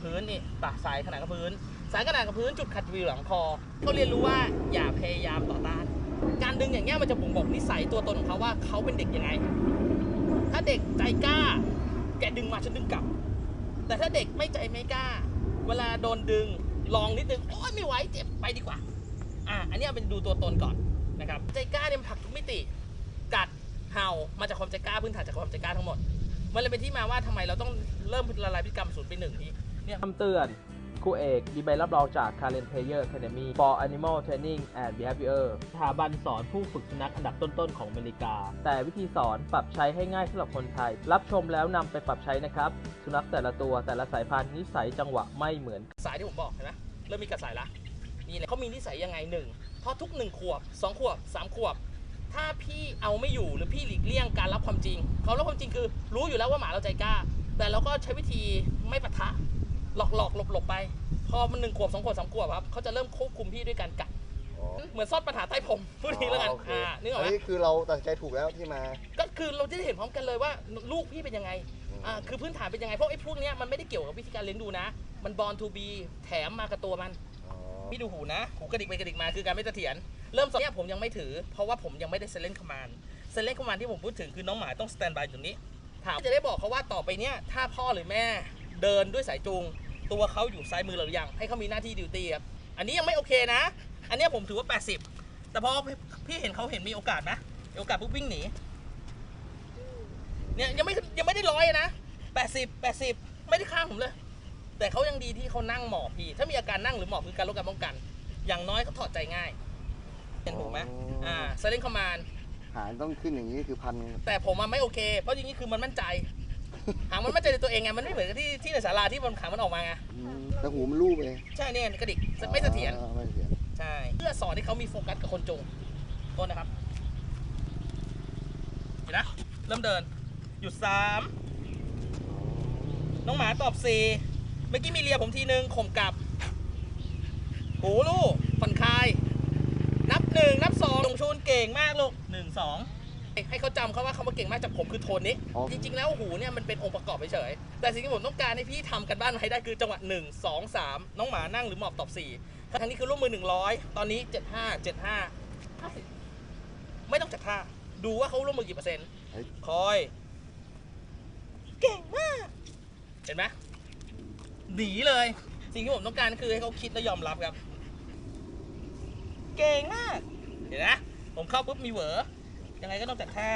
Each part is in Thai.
กับพื้นนี่ปะสายขนานกับพื้น สายขนานกับพื้นจุดขัดวิวหลังคอเขาเรียนรู้ว่าอย่าพยายามต่อต้าน การดึงอย่างเงี้ยมันจะบ่งบอกนิสัยตัวตนของเขาว่าเขาเป็นเด็กยังไง ถ้าเด็กใจกล้า แกดึงมาฉันดึงกลับ แต่ถ้าเด็กไม่ใจไม่กล้า เวลาโดนดึงลองนิดนึงโอ๊ยไม่ไหวเจ็บไปดีกว่า อะอันนี้เป็นดูตัวตนก่อนนะครับใจกล้าเนี่ยมันผลักทุกมิติ กัดเห่ามาจากความใจกล้าพื้นฐานจากความใจกล้าทั้งหมด มันเลยเป็นที่มาว่าทำไมเราต้องเริ่มละลายพฤติกรรมศูนย์ไปหนึ่งนี้ เนี่ยคำเตือนครูเอกมีใบรับรองจาก Karen Player Academy for Animal Training and Behavior สถาบันสอนผู้ฝึกสุนัขอันดับต้น ๆ ของอเมริกา แต่วิธีสอนปรับใช้ให้ง่ายสำหรับคนไทย รับชมแล้วนำไปปรับใช้นะครับ สุนัขแต่ละตัวแต่ละสายพันธุ์นิสัยจังหวะไม่เหมือน สายที่ผมบอกเห็นไหมเริ่มมีกระสายละนี่แหละเขามีนิสัยยังไงหนึ่งเพราะทุกหนึ่งขวบสองขวบสามขวบ ถ้าพี่เอาไม่อยู่หรือพี่หลีกเลี่ยงการรับความจริงเขารับความจริงคือ รู้อยู่แล้วว่าหมาเราใจกล้า แต่เราก็ใช้วิธีไม่ปะทะ หลอกหลอกหลบหลบไป พอมันหนึ่งขวบสองขวบสามขวบครับเขาจะเริ่มควบคุมพี่ด้วยการกัดอ๋อเหมือนซ่อนปัญหาใต้ผมพูดทีแล้วกันโอเคอ่านึกออกอัไหนมนี้คือเราตัดสินใจถูกแล้วที่มา ก็คือเราจะได้เห็นพร้อมกันเลยว่าลูกพี่เป็นยังไงอ่าคือพื้นฐานเป็นยังไงเพราะไอ้พวกเนี้ยมันไม่ได้เกี่ยวกับวิธีการเลี้ยงดูนะ มันบอลทูบีแถมมากับตัวมันอ๋อพี่ดูหูนะ หูกระดิกไปกระดิกมาคือการไม่เสถียรเริ่มสอนเนี่ยผมยังไม่ถือ เพราะว่าผมยังไม่ได้เซเลนคอมมานเซเลนคอมมานที่ผมพูดถึงคือน้องหมาต้องสแตนบายอยู่นี้ถามจะได้บอกเขาว่าต่อไปเนี่ยถ้าพ่อหรือแม่ เดินด้วยสายจูง ตัวเขาอยู่ซ้ายมือเราหรือยัง ให้เขามีหน้าที่ดิวตี้ครับ อันนี้ยังไม่โอเคนะ อันเนี้ยผมถือว่า 80 แต่พอพี่เห็นเขาเห็นมีโอกาสนะมีโอกาสปุ๊บวิ่งหนี เนี่ยยังไม่ยังไม่ได้ร้อยนะ 80 80 ไม่ได้ข้ามผมเลย แต่เขายังดีที่เขานั่งหมอบพี่ ถ้ามีอาการนั่งหรือหมอบคือการลดการป้องกัน อย่างน้อยเขาถอดใจง่าย เห็นถูกไหมอ่าเซเลนคอมมานหางต้องขึ้นอย่างนี้คือพัน แต่ผมมันไม่โอเค เพราะอย่างนี้คือมันมั่นใจ หางมันมั่นใจในตัวเองไงมันไม่เหมือนกับที่ที่ในศาลาที่มันขางมันออกมาไงอืมแต่หูมันรูปเลยใช่เนี่ยกระดิกไม่เสถียร อ่าไม่เสถียรใช่ เพื่อสอนให้เขามีโฟกัสกับคนจงโทษนะครับ เห็นนะ เริ่มเดิน หยุดสามน้องหมาตอบสี่เมื่อกี้มีเลียผมทีนึงข่มกลับโหลูกผ่อนคลาย นับหนึ่งนับสองลงชูนเก่งมากลูกหนึ่งสอง ให้เขาจำเขาว่าเขามาเก่งมากจากผมคือโทนนี้ อ๋อ จริงๆแล้วหูเนี่ยมันเป็นองค์ประกอบเฉยๆแต่สิ่งที่ผมต้องการให้พี่ทำกันบ้านมาให้ได้คือจังหวะหนึ่งสองสามน้องหมานั่งหรือหมอบตอบสี่ครั้งนี้คือร่วมมือหนึ่งร้อยตอนนี้เจ็ดห้าเจ็ดห้าห้าสิบไม่ต้องจัดท่าดูว่าเขาร่วมมือกี่เปอร์เซ็นต์เฮ้ย คอย เก่งมาก เห็นไหมหนีเลย สิ่งที่ผมต้องการคือให้เขาคิดและยอมรับครับ เก่งมาก เห็นไหมผมเข้าปุ๊บมีเหวอ ยังไงก็ต้องจัดท่า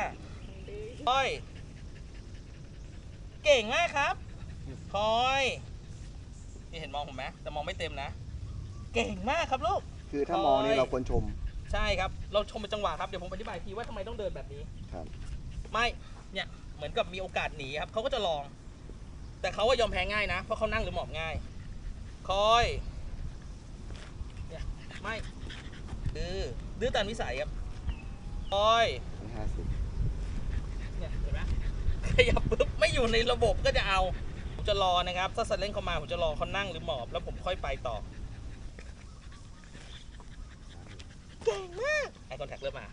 คอย เก่งมากครับคอย นี่เห็นมองผมไหมแต่มองไม่เต็มนะ เก่งมากครับลูก คือถ้ามองนี่คอยเราควรชม ใช่ครับ เราชมเป็นจังหวะครับ เดี๋ยวผมอธิบายทีว่าทำไมต้องเดินแบบนี้ ครับ ไม่ เนี่ย เหมือนกับมีโอกาสหนีครับ เขาก็จะลอง แต่เขาก็ยอมแพ้ง่ายนะ เพราะเขานั่งหรือหมอบง่าย คอย เนี่ย ไม่ดื้อดื้อตามนิสัยครับคอย ห้าสิบเนี่ยเห็นไหมขยับปุ๊บไม่อยู่ในระบบก็จะเอาผมจะรอนะครับ ถ้าสัตว์เล่นเขามาผมจะรอเขานั่งหรือหมอบ แล้วผมค่อยไปต่อเก่งมากไอคอนแทคเริ่มมา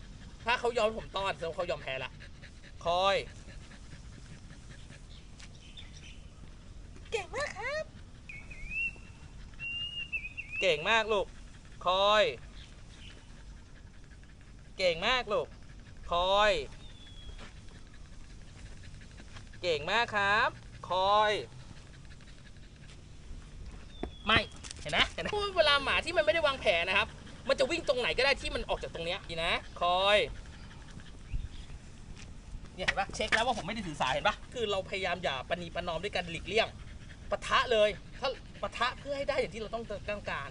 ถ้าเขายอมผมต้อนแสดงว่าเขายอมแพ้ละคอย เก่งมากครับ เก่งมากลูก คอย เก่งมากลูก คอย เก่งมากครับ คอย ไม่ เห็นไหมเห็นไหมเวลาหมาที่มันไม่ได้วางแผนนะครับ มันจะวิ่งตรงไหนก็ได้ที่มันออกจากตรงเนี้ยดีนะ คอยเนี่ยเห็นปะเช็คแล้วว่าผมไม่ได้ถือสายเห็นปะคือเราพยายามอย่าปณีประนอมด้วยการหลีกเลี่ยงปะทะเลย ถ้าปะทะเพื่อให้ได้อย่างที่เราต้องต้องการ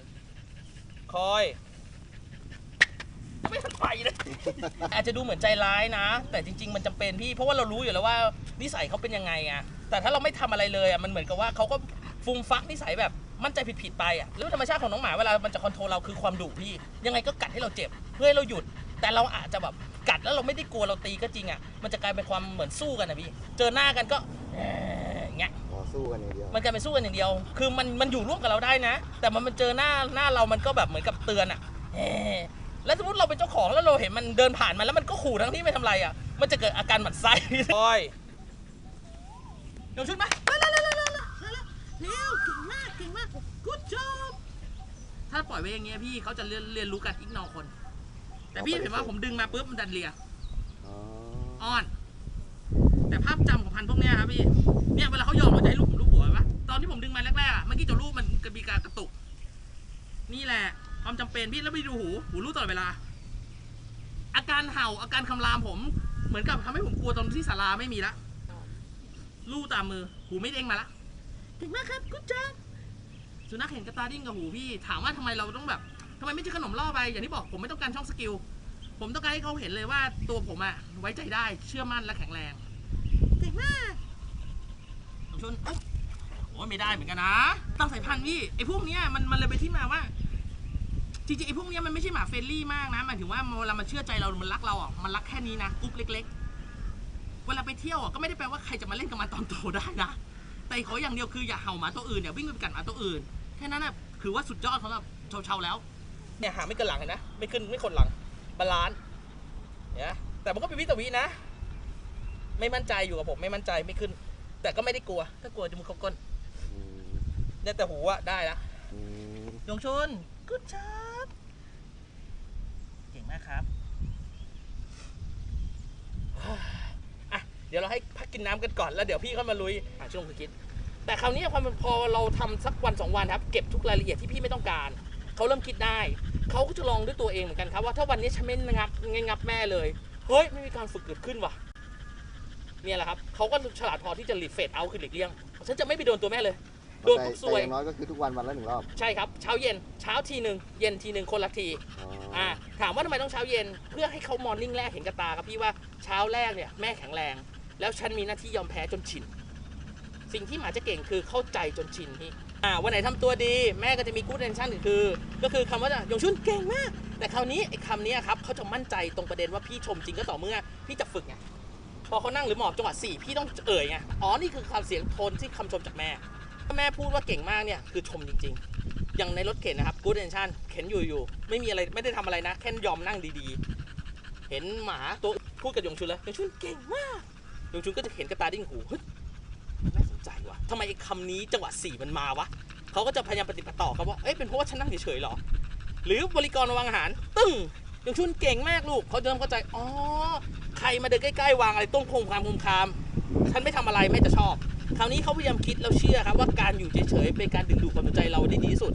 คอย ไม่ทันไปเลย อาจจะดูเหมือนใจร้ายนะ แต่จริง ๆ มันจำเป็นพี่ เพราะว่าเรารู้อยู่แล้วว่านิสัยเขาเป็นยังไงอะแต่ถ้าเราไม่ทำอะไรเลยอะมันเหมือนกับว่าเขาก็ฟุงฟักนิสัยแบบมั่นใจผิดๆไปอะหรือธรรมชาติของน้องหมาเวลามันจะคอนโทรลเราคือความดุพี่ ยังไงก็กัดให้เราเจ็บ เพื่อให้เราหยุด แต่เราอาจจะแบบกัดแล้วเราไม่ได้กลัวเราตีก็จริงอะมันจะกลายเป็นความเหมือนสู้กันนะพี่ เจอหน้ากันก็เอ่ออย่างเงี้ยต่อสู้กันอย่างเดียวมันกลายเป็นสู้กันอย่างเดียว คือมันมันอยู่ร่วมกับเราได้นะ แต่มันมันเจอหน้าหน้าเรามันก็แบบเหมือนกับเตือนอะเอ๊ะ แล้วสมมติเราเป็นเจ้าของแล้วเราเห็นมันเดินผ่านมาแล้วมันก็ขู่ทั้งที่ไม่ทำอะไรอะมันจะเกิดอาการหมันไส้คอย เดี๋ยวชุดมาเร็วเร็วเร็วเร็วเร็วเร็วเร็วเก่งมากถ้าปล่อยไว้อย่างเงี้ยพี่เขาจะเรียนเรียนรู้การอิกนอคน แต่พี่เห็นว่าผมดึงมาปุ๊บมันดันเลียอ๋ออ้อน แต่ภาพจำของพันธุ์พวกเนี้ยครับพี่เนี่ยเวลาเขายอมเขาจะให้ลูกผมลูกหัวปะตอนที่ผมดึงมาแรกๆอะเมื่อกี้ตัวลูกมันกระมีการกระตุก นี่แหละ ความจำเป็นพี่แล้วไปดูหู หูลูกตลอดเวลา อาการเห่าอาการคำรามผม เหมือนกับทำให้ผมกลัวตอนที่ศาลาไม่มีละลู่ตามมือ หูไม่เด้งมาละเก่งมากครับกุ๊จ้าสุนัขเห็นกระตาดิ้งกับหูพี่ ถามว่าทำไมเราต้องแบบทำไมไม่ใช่ขนมล่อไป อย่างที่บอกผมไม่ต้องการช่องสกิล ผมต้องการให้เขาเห็นเลยว่าตัวผมอะไว้ใจได้เชื่อมั่นและแข็งแรงเก่งมากชนโอ้ยไม่ได้เหมือนกันนะตามสายพันธุ์พี่ไอ้พวกเนี้ยมันมันเลยไปที่มาว่า จริงๆไอ้พวกเนี้ยมันไม่ใช่หมาเฟรนลี่มากนะหมายถึงว่าเวลามันเชื่อใจเรา มันรักเราอะมันรักแค่นี้นะกรุ๊ปเล็ก ๆ เวลาไปเที่ยวอะก็ไม่ได้แปลว่าใครจะมาเล่นกับมันตอนโตได้นะ แต่ขออย่างเดียวคืออย่าเห่าหมาตัวอื่นอย่าวิ่งไปกัดหมาตัวอื่น แค่นั้นน่ะคือว่าสุดยอดสำหรับชาวๆแล้ว เนี่ยหางไม่เกินหลังเห็นนะไม่ขึ้นไม่คนหลังบาลานซ์เนี่ยแต่มันก็เป็นวิตวินะ ไม่มั่นใจอยู่กับผม ไม่มั่นใจไม่ขึ้น แต่ก็ไม่ได้กลัว ถ้ากลัวจะมือเขาก้นอืมเนี่ยแต่หูอะได้ละอืมยงชนกุดชับเก่งมากครับอะเดี๋ ยวเราให้พักกินน้ำกันก่อนแล้วเดี๋ยวพี่เข้ามาลุยหาช่วงคือคิด แต่คราวนี้พอมันพอเราทำสักวันสองวันครับ เก็บทุกรายละเอียดที่พี่ไม่ต้องการ เขาเริ่มคิดได้ เขาก็จะลองด้วยตัวเองเหมือนกันครับว่าถ้าวันนี้ฉันไม่งับไม่งับแม่เลย เฮ้ยไม่มีการฝึกเกิดขึ้นว่ะ เนี่ยแหละครับเขาก็ฉลาดพอที่จะรีเฟดเอาคือหลีกเลี่ยงฉันจะไม่ไปโดนตัวแม่เลย โดนแต่ปุ๊บซแต่วยอย่างน้อยก็คือทุกวันวันละหนึ่งรอบใช่ครับ เช้าเย็นเช้าทีหนึ่งเย็นทีหนึ่งคนละที อ๋อออ่าถามว่าทำไมต้องเช้าเย็นเพื่อให้เขามอร์นิ่งแรกเห็นกระตาครับพี่ว่าเช้าแรกเนี่ยแม่แข็งแรง แล้วฉันมีหน้าที่ยอมแพ้จนชิน สิ่งที่หมาจะเก่งคือเข้าใจจนชินพี่อ่าวันไหนทำตัวดีแม่ก็จะมีกู๊ดเ n นชั่นคือ ก็คือคำว่าหยงชุนเก่งมาก แต่คราวนี้ไอ้คำนี้ครับเขาจะมั่นใจตรงประเด็นว่าพี่ชมจริงก็ต่อเมื่อพี่จะฝึกไงพอเขานั่งหรือหมอบจังหวะสี่พี่ต้องเอ่ยไงอ๋อนี่คือคำเสียงโทนที่คำชมจากแม่ ถ้าแม่พูดว่าเก่งมากเนี่ยคือชมจริง ๆ อย่างในรถเข็นนะครับกู๊ดเ n นชั่นเข็นอยู่อยู่ไม่มีอะไรไม่ได้ทำอะไรนะ แค่ยอมนั่งดีๆ เห็นหมาตัวพูดกับหยงชุนแล้วยงชุนเก่งมาก ยงชุนก็จะเห็นกระตาดิ้งหูเฮ้ยน่าสนใจว่ะทำไมไอ้คำนี้จังหวะสี่มันมาวะเขาก็จะพยายามปฏิบัติต่อครับว่าเอ้ยเป็นเพราะว่าฉันนั่งเฉยๆหรอ หรือบริกรวางอาหาร ตึ้งหยงชุนเก่งมากลูกเขาจะเริ่มเข้าใจอ๋อใครมาเดินใกล้ๆวางอะไรต้งพงคามคุมคามฉันไม่ทำอะไรไม่จะชอบ คราวนี้เขาพยายามคิดแล้วเชื่อครับว่าการอยู่เฉยๆเป็นการดึงดูดความสนใจเราได้ดีที่สุด